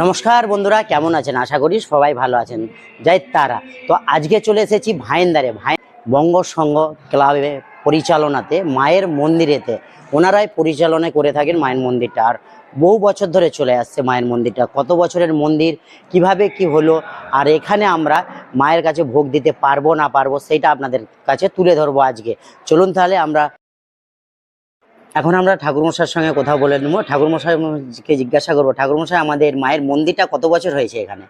নমস্কার বন্ধুরা, কেমন আছেন? আশা করি সবাই ভালো আছেন। জয় তারা। তো আজকে চলে এসেছি ভাইন্দারে ভাই বঙ্গ ক্লাবে পরিচালনাতে, মায়ের মন্দিরেতে। ওনারাই পরিচালনা করে থাকেন মায়ের মন্দিরটা। আর বহু বছর ধরে চলে আসছে মায়ের মন্দিরটা। কত বছরের মন্দির, কীভাবে কি হলো, আর এখানে আমরা মায়ের কাছে ভোগ দিতে পারব না পারব, সেটা আপনাদের কাছে তুলে ধরবো আজকে। চলুন তাহলে আমরা এখন আমরা ঠাকুরমশাইয়ের সঙ্গে কথা বলে নেব। ঠাকুরমশাইকে জিজ্ঞাসা করব, ঠাকুরমশাই, আমাদের মায়ের মন্দিরটা কত বছর হয়েছে এখানে?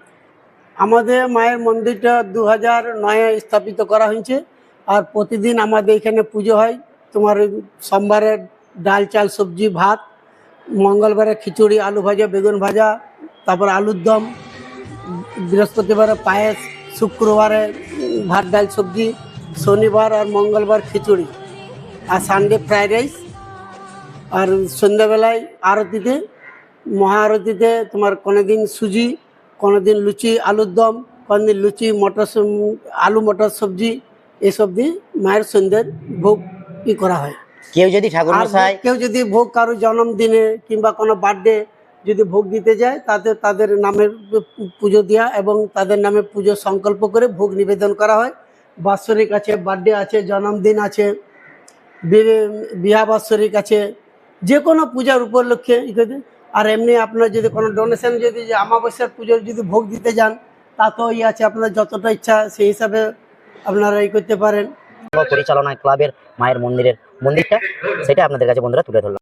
আমাদের মায়ের মন্দিরটা দু হাজার নয়ে স্থাপিত করা হয়েছে, আর প্রতিদিন আমাদের এখানে পুজো হয়। তোমার সোমবারে ডাল, চাল, সবজি, ভাত, মঙ্গলবারে খিচুড়ি, আলু ভাজা, বেগুন ভাজা, তারপর আলুর দম, বৃহস্পতিবারে পায়েস, শুক্রবারে ভাত, ডাল, সবজি, শনিবার আর মঙ্গলবার খিচুড়ি, আর সানডে ফ্রাইড রাইস। আর সন্ধ্যাবেলায় আরতিতে মহা আরতিতে তোমার কোনোদিন সুজি কোনোদিন লুচি আলুর দম কোনোদিন লুচি মটর আলু মটর সবজি এসব দিয়ে মায়ের সন্ধ্যের ভোগ ই করা হয়। কেউ যদি ঠাকুর কেউ যদি ভোগ কারও জন্মদিনে কিংবা কোনো বার্থডে যদি ভোগ দিতে যায় তাতে তাদের নামের পুজো দেওয়া এবং তাদের নামে পুজো সংকল্প করে ভোগ নিবেদন করা হয়। বাৎসরিক আছে বার্থডে আছে জন্মদিন আছে বি- বিবাহ বাৎসরিক আছে যে কোনো পূজার উপলক্ষে আর এমনি আপনার যদি কোনো ডোনেশন যদি যে আমাবস্যার পুজোর যদি ভোগ দিতে যান তাতেও ই আছে আপনার যতটা ইচ্ছা সেই হিসাবে আপনারা এই করতে পারেন। পরিচালনায় ক্লাবের মায়ের মন্দিরের মন্দিরটা, সেটা আপনাদের কাছে বন্ধুরা তুলে ধরলাম।